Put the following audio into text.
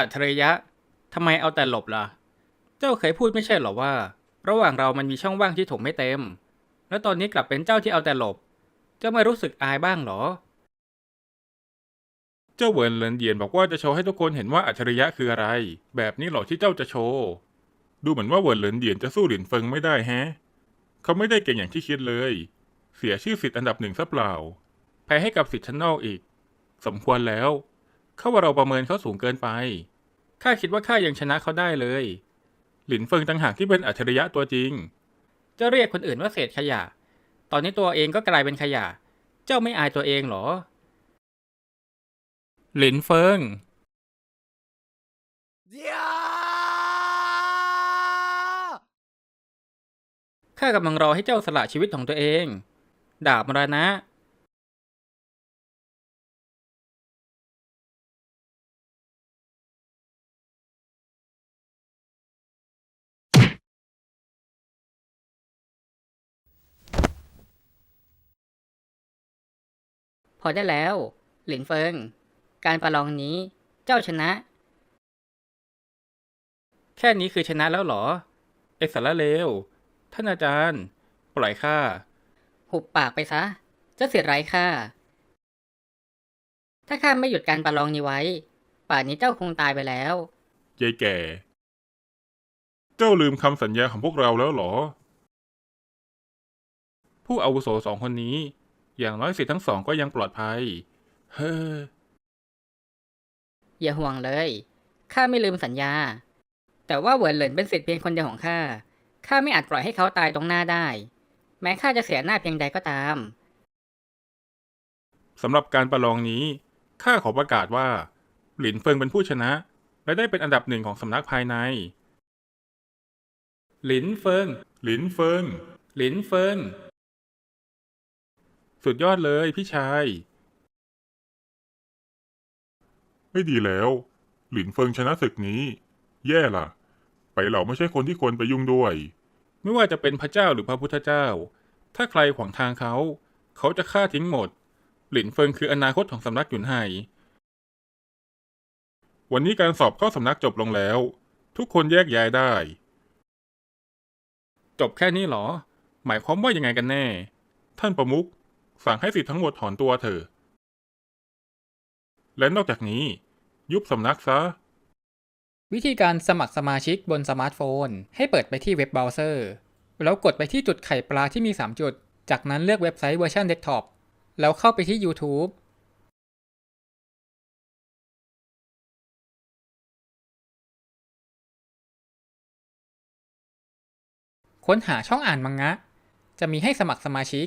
อัจฉริยะ ทำไมเอาแต่หลบล่ะ เจ้าเคยพูดไม่ใช่หรอว่า ระหว่างเรามันมีช่องว่างที่ถมไม่เต็ม แล้วตอนนี้กลับเป็นเจ้าที่เอาแต่หลบ เจ้าไม่รู้สึกอายบ้างหรอ เจ้าเวินเหรินเดียนบอกว่าจะโชว์ให้ทุกคนเห็นว่าอัจฉริยะคืออะไร แบบนี้หรอที่เจ้าจะโชว์ ดูเหมือนว่าเวินเหรินเดียนจะสู้หลินเฟิงไม่ได้แฮะ เขาไม่ได้เก่งอย่างที่คิดเลย เสียชื่อสิทธิ์อันดับหนึ่งซะเปล่า แพ้ให้กับสิทธิ์ชั้นนอกอีก สมควรแล้ว ขาว่าเราประเมินเขาสูงเกินไป ข้าคิดว่าข้ายังชนะเขาได้เลย หลินเฟิงต่างหากที่เป็นอัจฉริยะตัวจริงจ้าเรียกคนอื่นว่าเศษขยะ ตอนนี้ตัวเองก็กลายเป็นขยะ เจ้าไม่อายตัวเองเหรอ หลินเฟิงข้ากำลังรอให้เจ้าสละชีวิตของตัวเอง ดาบมรณะ พอได้แล้ว หลินเฟิง การประลองนี้เจ้าชนะ แค่นี้คือชนะแล้วเหรอ เอกสารเลว ท่านอาจารย์ ปล่อยข้า หุบปากไปซะเจ้าเสียไร้ค่าถ้าข้าไม่หยุดการประลองนี้ไว้ ป่านนี้เจ้าคงตายไปแล้ว ยายแก่ เจ้าลืมคำสัญญาของพวกเราแล้วเหรอ ผู้อาวุโสสองคนนี้ อย่างน้อยสิทธิ์ทั้งสองก็ยังปลอดภัย เฮ้อ อย่าห่วงเลย ข้าไม่ลืมสัญญา แต่ว่าเหวินเหลินเป็นสิทธิ์เพียงคนเดียวของข้า ข้าไม่อาจปล่อยให้เขาตายตรงหน้าได้ แม้ข้าจะเสียหน้าเพียงใดก็ตาม สำหรับการประลองนี้ ข้าขอประกาศว่า หลินเฟิงเป็นผู้ชนะ และได้เป็นอันดับหนึ่งของสำนักภายใน หลินเฟิง หลินเฟิง หลินเฟิง สุดยอดเลยพี่ชาย ไม่ดีแล้ว หลินเฟิงชนะศึกนี้ แย่ล่ะ ไปเหล่าไม่ใช่คนที่ควรไปยุ่งด้วย ไม่ว่าจะเป็นพระเจ้าหรือพระพุทธเจ้า ถ้าใครขวางทางเขา เขาจะฆ่าทิ้งหมด หลินเฟิงคืออนาคตของสำนักหยุนไห่วันนี้การสอบเข้าสำนักจบลงแล้ว ทุกคนแยกย้ายได้ จบแค่นี้เหรอ หมายความว่ายังไงกันแน่ ท่านประมุข สั่งให้สิทธิ์ทั้งหมดถอนตัวเถอะและนอกจากนี้ ยุบสำนักซะ วิธีการสมัครสมาชิกบนสมาร์ทโฟน ให้เปิดไปที่เว็บเบราว์เซอร์ แล้วกดไปที่จุดไข่ปลาที่มี 3 จุด จากนั้นเลือกเว็บไซต์เวอร์ชันเดสก์ท็อปแล้วเข้าไปที่ YouTube ค้นหาช่องอ่านมังงะ จะมีให้สมัครสมาชิก